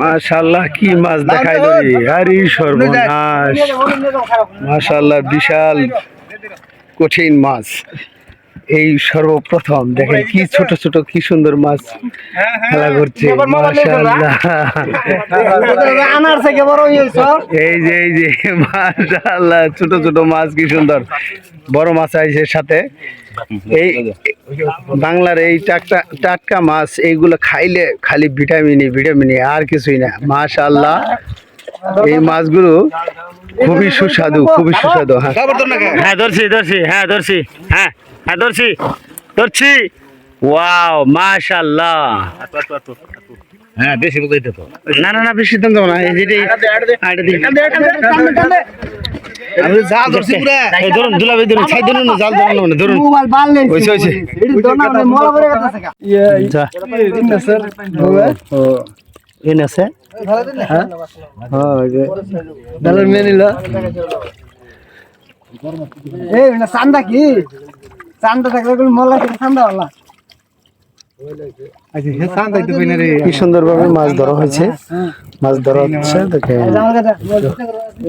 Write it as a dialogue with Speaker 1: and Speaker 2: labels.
Speaker 1: মাশাল্লাহ কি মাছ দেখাই ধরি আরে সর্বনাশ। মাশাল্লাহ বিশাল কঠিন মাছ। এই সর্বপ্রথম দেখেন কি ছোট ছোট কি সুন্দর মাছ খেলা করছে।
Speaker 2: আনার থেকে বড় হয়েছে
Speaker 1: এই যে এই যে মাশাল্লাহ ছোট ছোট মাছ কি সুন্দর। বড় মাছ আইছে সাথে। এই বাংলার এই টাটকা টাটকা মাছ এইগুলো খাইলে খালি ভিটামিনই ভিটামিনই আর কিছুই না। মাশাল্লাহ এই মাছগুলো খুবই সুস্বাদু খুবই সুস্বাদু হ্যাঁ হ্যাঁ ধরছি ধরছি হ্যাঁ ধরছি হ্যাঁ হ্যাঁ ধরছি ধরছি ওয়াও মাশাল্লাহ
Speaker 3: হ্যাঁ বেশি তো
Speaker 1: না না না বেশি দাম দেবো না এই যেটাই আইটা দিই
Speaker 3: আমি যা ধরছি পুরা
Speaker 1: এই ধরুন ধরুন ছাই ধরুন না জাল ধরুন না
Speaker 2: মোবাইল মোলা করে গেছে চান্দা কি? চান্দা থাকলে কোনো চান্দা হলা
Speaker 1: কি সুন্দরভাবে মাছ ধরা হয়েছে। মাছ ধরা হচ্ছে দেখে